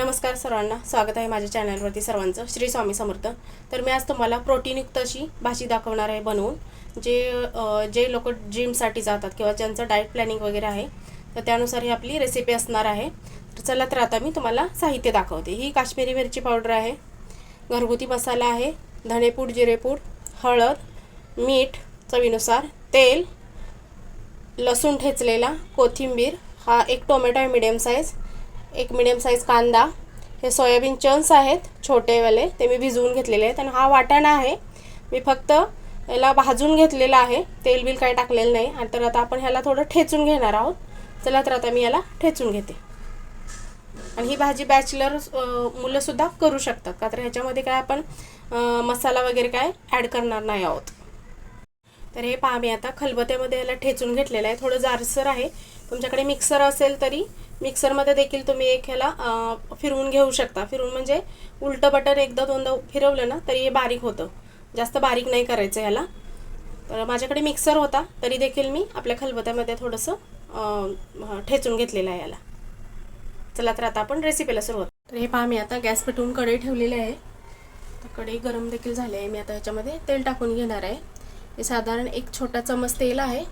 नमस्कार सर्वांना स्वागत आहे माझ्या चॅनलवरती सर्वांचं श्री स्वामी समर्थ. तर मी आज तुम्हाला प्रोटीनयुक्त अशी भाजी दाखवणार आहे बनवून जे जे लोक जिमसाठी जातात किंवा ज्यांचं डाएट प्लॅनिंग वगैरे आहे तर त्यानुसार ही आपली रेसिपी असणार आहे. तर चला तर आता मी तुम्हाला साहित्य दाखवते. ही काश्मीरी मिरची पावडर आहे घरगुती मसाला आहे धणेपूड जिरेपूड हळद मीठ चवीनुसार तेल लसूण ठेचलेला कोथिंबीर हा एक टोमॅटो आहे मिडियम साईज एक मिडियम साईज कांदा. हे सोयाबीन चंक्स आहेत छोटेवाले ते मी भिजवून घेतलेले आहेत. आणि हा वाटाणा आहे. मी फक्त याला भाजून घेतलेला आहे. तेल बिल काही टाकलेलं नाही. आणि तर आता आपण ह्याला थोडं ठेचून घेणार आहोत. चला तर आता मी याला ठेचून घेते. आणि ही भाजी बॅचलर मुलंसुद्धा करू शकतात. का तर ह्याच्यामध्ये काय आपण मसाला वगैरे काय ॲड करणार नाही आहोत. तर हे पहा मी आता खलबत्यामध्ये याला ठेचून घेतलेलं आहे. थोडं जारसर आहे. तुमच्याकडे मिक्सर असेल तरी मिक्सरमध्ये देखील तुम्ही एक ह्याला फिरवून घेऊ शकता. फिरवून म्हणजे उलटं बटर एकदा दोनदा फिरवलं ना तरी हे बारीक होतं. जास्त बारीक नाही करायचं ह्याला. तर माझ्याकडे मिक्सर होता तरी देखील मी आपल्या खलबत्यामध्ये थोडंसं ठेचून घेतलेलं आहे याला चला तर आता आपण रेसिपीला सुरुवात. तर हे पहा मी आता गॅस पेटवून कढई ठेवलेली आहे. तर कढई गरम देखील झाली आहे. मी आता ह्याच्यामध्ये तेल टाकून घेणार आहे. हे साधारण एक छोटा चमच तेल आहे.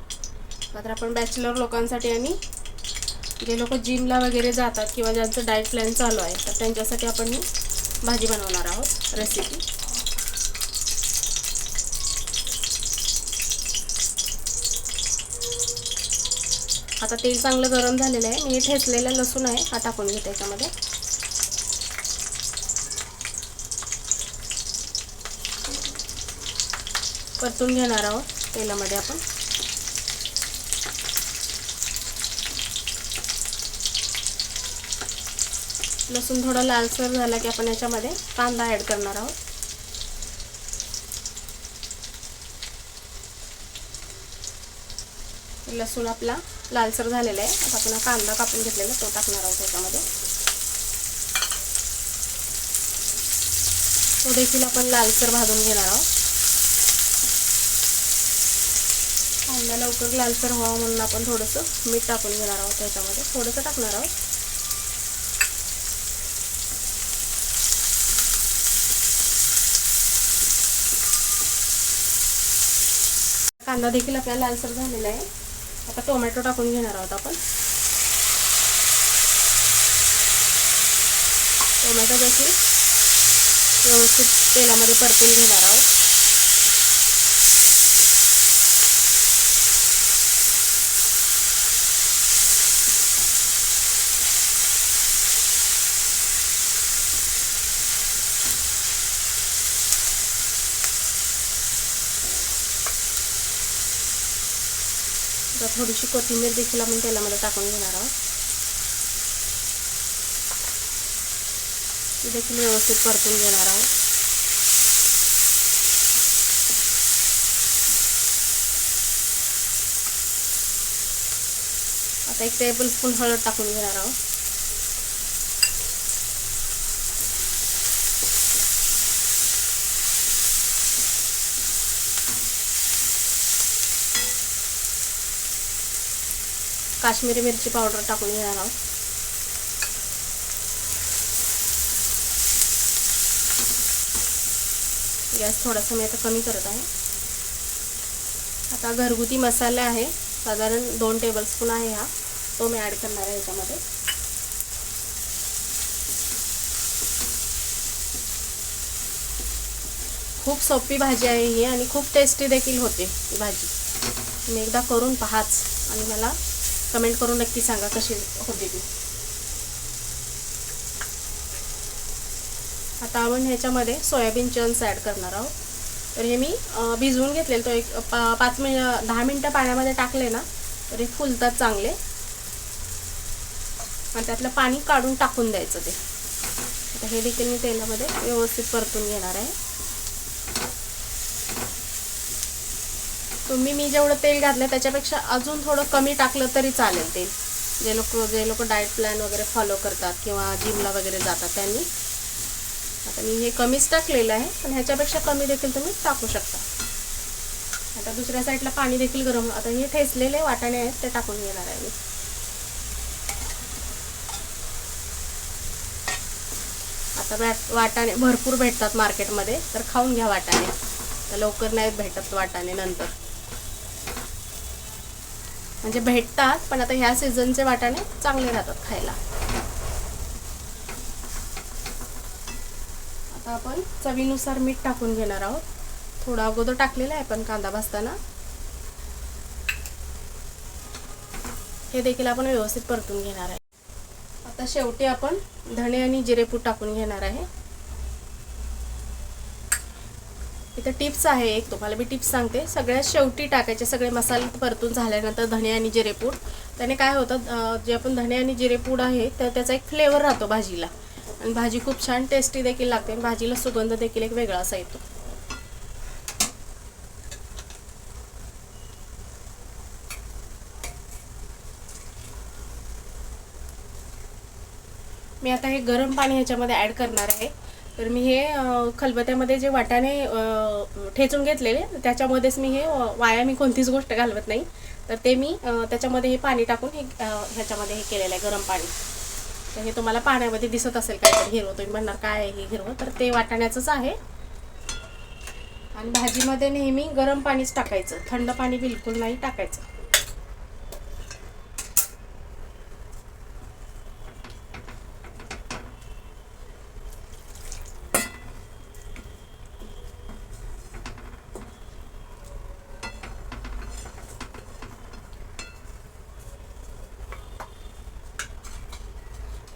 तर आपण बॅचलर लोकांसाठी आणि जे लोक जिमला वगैरे जातात किंवा ज्यांचं डाएट प्लॅन चालू आहे तर त्यांच्यासाठी आपण ही भाजी बनवणार आहोत रेसिपी आता तेल चांगलं गरम झालेलं आहे. मी हे ठेचलेलं लसूण आहे हा टाकून घेते याच्यामध्ये. परतून घेणार आहोत तेलामध्ये आपण. लसूण थोडा लालसर झाला की आपण याच्यामध्ये कांदा ॲड करणार आहोत. लसूण आपला लालसर झालेला आहे. आता आपण कांदा कापून घेतलेला तो टाकणार आहोत त्याच्यामध्ये तो देखील आपण लालसर भाजून घेणार आहोत. कांदा लवकर लालसर व्हावा म्हणून आपण थोडंसं मीठ टाकून घेणार आहोत त्याच्यामध्ये थोडंसं टाकणार आहोत. कांदा देखील आपल्याला लालसर झालेला आहे. आता टोमॅटो टाकून घेणार आहोत आपण. टोमॅटो देखील व्यवस्थित तेलामध्ये परतून घेणार आहोत. आता थोडीशी कोथिंबीर देखील आपण तेलामध्ये टाकून घेणार आहोत. ती देखील व्यवस्थित परतून घेणार आहोत. आता एक टेबल स्पून हळद टाकून घेणार आहोत. काश्मीरी मिरची पावडर टाकून घेणार आहोत. गॅस थोडासा मी आता कमी करत आहे. आता घरगुती मसाला आहे. साधारण दोन टेबलस्पून आहे हा. तो मी ॲड करणार आहे याच्यामध्ये. खूप सोपी भाजी आहे ही आणि खूप टेस्टी देखील होते ही भाजी. तुम्ही एकदा करून पहाच आणि मला कमेंट करून नक्की सांगा कशी होते ती. आता आपण ह्याच्यामध्ये सोयाबीन चंक्स ॲड करणार आहोत. तर हे मी भिजवून घेतलेलं तो एक पा पाच मिन दहा मिनटं पाण्यामध्ये टाकले ना तर हे फुलतात चांगले. आणि त्यातलं पाणी काढून टाकून द्यायचं ते. आता हे देखील मी तेलामध्ये व्यवस्थित परतून घेणार आहे. तुम्ही मी जेवढं तेल घातलं त्याच्यापेक्षा अजून थोडं कमी टाकलं तरी चालेल तेल जे लोक जे लोक डाएट प्लॅन वगैरे फॉलो करतात किंवा जिमला वगैरे जातात त्यांनी. आता मी हे कमीच टाकलेलं आहे पण ह्याच्यापेक्षा कमी देखील तुम्ही टाकू शकता. आता दुसऱ्या साईडला पाणी देखील गरम आता हे ठेचलेले वाटाणे आहेत ते टाकून घेणार आहे मी. आता बॅट वाटाणे भरपूर भेटतात मार्केटमध्ये तर खाऊन घ्या वाटाणे. तर लवकर नाहीत भेटत वाटाणे नंतर. म्हणजे भेटतात पण आता ह्या सीझनचे वाटाणे चांगले राहतात खायला. आता आपण चवीनुसार मीठ टाकून घेणार आहोत. थोडा अगोदर टाकलेला आहे पण कांदा भाजताना. हे देखील आपण व्यवस्थित परतून घेणार आहे. आता शेवटी आपण धणे आणि जिरेपूड टाकून घेणार आहे. इथं टिप्स आहे एक तुम्हाला मी टिप्स सांगते. सगळ्यात शेवटी टाकायचे सगळे मसाले परतून झाल्यानंतर धणे आणि जिरेपूड त्याने काय होतं जे आपण धणे आणि जिरेपूड आहे तर त्याचा एक फ्लेवर राहतो भाजीला. आणि भाजी खूप छान टेस्टी देखील लागते आणि भाजीला सुगंध देखील एक वेगळा असा येतो. मी आता हे गरम पाणी ह्याच्यामध्ये ॲड करणार आहे. तर मी हे खलबत्यामध्ये जे वाटाणे ठेचून घेतलेले त्याच्यामध्येच मी हे वाया मी कोणतीच गोष्ट घालवत नाही. तर ते मी त्याच्यामध्ये हे पाणी टाकून हे ह्याच्यामध्ये हे केलेलं आहे गरम पाणी. तर हे तुम्हाला पाण्यामध्ये दिसत असेल काय हिरवं तुम्ही म्हणणार काय आहे हे हिरवं तर ते वाटाण्याचंच आहे. आणि भाजीमध्ये नेहमी गरम पाणीच टाकायचं थंड पाणी बिलकुल नाही टाकायचं.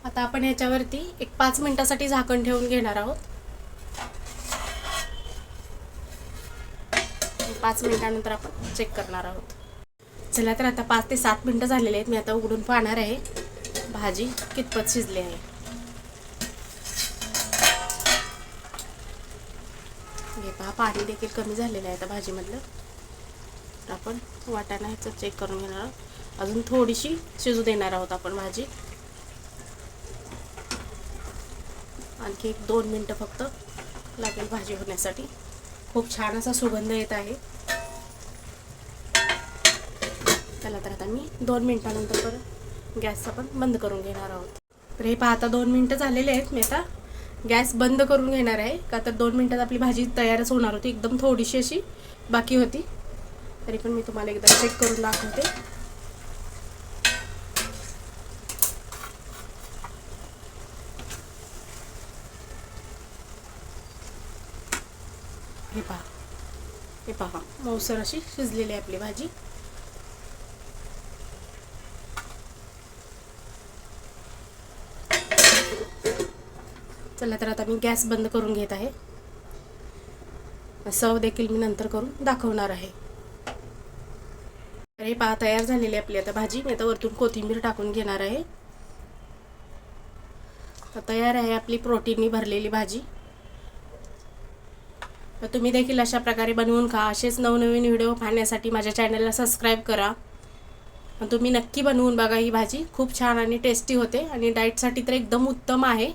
आता आपण ह्याच्यावरती एक पाच मिनिटासाठी झाकण ठेवून घेणार आहोत. पाच मिनिटानंतर आपण चेक करणार आहोत. चला तर आता पाच ते सात मिनटं झालेले आहेत. मी आता उघडून पाहणार आहे. भाजी कितपत शिजली आहे. हे पहा पाणी देखील कमी झालेलं आहे आता भाजीमधलं. तर आपण वाटाणा ह्याचं चेक करून घेणार आहोत. अजून थोडीशी शिजू देणार आहोत आपण भाजी. आणखी एक दोन मिनटं फक्त लागेल भाजी होण्यासाठी खूप छान असा सुगंध येत आहे. त्याला तर आता मी दोन मिनटानंतर परत गॅस आपण बंद करून घेणार आहोत. तर हे पाहता दोन मिनटं झालेले आहेत. मी आता गॅस बंद करून घेणार आहे. का तर दोन मिनटात आपली भाजी तयारच होणार होती. एकदम थोडीशी अशी बाकी होती. तरी पण मी तुम्हाला एकदा चेक करून दाखवते. हे पहा. हे पहा. मऊसर अशी शिजलेली आहे आपली भाजी. चला तर आता मी गॅस बंद करून घेत आहे. सर्व देखील मी नंतर करून दाखवणार आहे. तर हे पहा तयार झालेली आहे आपली आता भाजी. मी आता वरतून कोथिंबीर टाकून घेणार आहे. तयार आहे आपली प्रोटीननी भरलेली भाजी. तर तुम्ही देखील अशा प्रकारे बनवून खा. असेच नवनवीन व्हिडिओ पाहण्यासाठी माझ्या चॅनलला सबस्क्राईब करा. तुम्ही नक्की बनवून बघा ही भाजी. खूप छान आणि टेस्टी होते आणि डाईटसाठी तर एकदम उत्तम आहे.